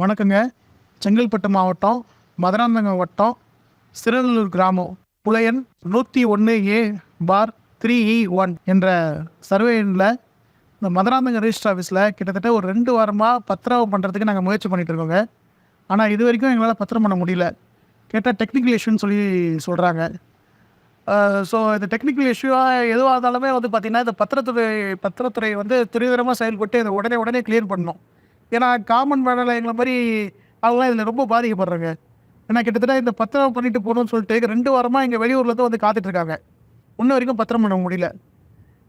வணக்கங்க. செங்கல்பட்டு மாவட்டம் மதுராந்தகம் வட்டம் சிறநல்லூர் கிராமம். புலையன் நூற்றி ஒன்று A bar three E one என்ற சர்வேயில் இந்த மதுராந்தகம் ரெஜிஸ்டர் ஆஃபீஸில் கிட்டத்தட்ட ஒரு ரெண்டு வாரமாக பத்திரம் பண்ணுறதுக்கு நாங்கள் முயற்சி பண்ணிகிட்டு இருக்கோங்க. ஆனால் இது வரைக்கும் எங்களால் பத்திரம் பண்ண முடியல. கேட்டால் டெக்னிக்கல் இஷ்யூன்னு சொல்லி சொல்கிறாங்க ஸோ இந்த டெக்னிக்கல் இஷ்யூவாக எதுவாக இருந்தாலுமே வந்து பார்த்திங்கன்னா இந்த பத்திரத்துறை பத்திரத்துறை வந்து துரிதரமாக செயல்பட்டு இதை உடனே உடனே கிளியர் பண்ணணும். ஏன்னா காமன் வேலை எங்களை மாதிரி அவங்களாம் இதில் ரொம்ப பாதிக்கப்படுறாங்க. ஏன்னா கிட்டத்தட்ட இந்த பத்திரம் பண்ணிட்டு போகணும்னு சொல்லிட்டு ரெண்டு வாரமாக எங்கள் வெளியூரில் வந்து காத்துட்ருக்காங்க. இன்ன வரைக்கும் பத்திரம் பண்ண முடியல.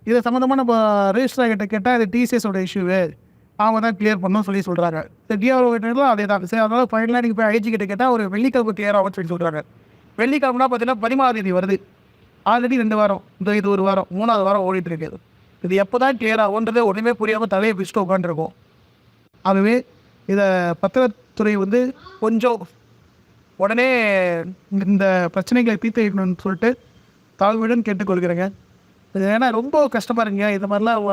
இதை சம்மந்தமாக நம்ம ரிஜிஸ்டர் கிட்ட கேட்டால் இது டிசிஎஸோட இஷ்யூவு அவங்க தான் கிளியர் பண்ணணும்னு சொல்லி சொல்கிறாங்க இந்த டிஆர்ஓ கிட்டலாம் அதே தான். சரி அதனால் ஃபைனலாக நீங்கள் போய் ஐஜி கிட்ட கேட்டால் ஒரு வெள்ளிக்கிழமை கிளியர் ஆகும்னு சொல்லி சொல்கிறாங்க வெள்ளிக்கிழமைனா பார்த்தீங்கன்னா பதினாறு தேதி வருது. ஆல்ரெடி ரெண்டு வாரம். இந்த இது ஒரு வாரம். மூணாவது வாரம் ஓடிட்டு இருக்குது இது எப்போ தான் கிளியர் ஆகுன்றது ஒன்றுமே புரியாமல் தலையை பிடிச்சிட்டு உட்காந்துருக்கோம் ஆகவே இதை பத்திரத்துறை வந்து கொஞ்சம் உடனே இந்த பிரச்சனைகளை தீர்த்து வைக்கணும்னு சொல்லிட்டு தாழ்வுடன் கேட்டுக்கொள்கிறேங்க. இது ஏன்னா ரொம்ப கஷ்டமாக இருக்குங்க. இது மாதிரிலாம்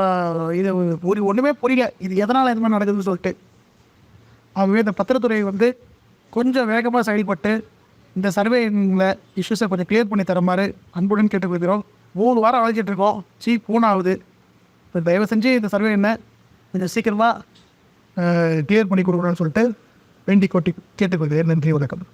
இது ஒரு ஒன்றுமே புரியல. இது எதனால் இது மாதிரி நடக்குதுன்னு சொல்லிட்டு. ஆகவே இந்த பத்திரத்துறை வந்து கொஞ்சம் வேகமாக செயல்பட்டு இந்த சர்வேங்கில் இஷ்யூஸை கொஞ்சம் கிளியர் பண்ணி தருமாறு அன்புடன் கேட்டுக்கொள்கிறோம். மூணு வாரம் அழைச்சிட்டு இருக்கோம். சீ பூன் ஆகுது. இப்போ தயவு செஞ்சு இந்த சர்வே என்ன கொஞ்சம் சீக்கிரமாக கிளியர் பண்ணி கொடுக்கணும்னு சொல்லிட்டு வேண்டி கொட்டி கேட்டுக்கொள்கிறேன். நன்றி வணக்கம்.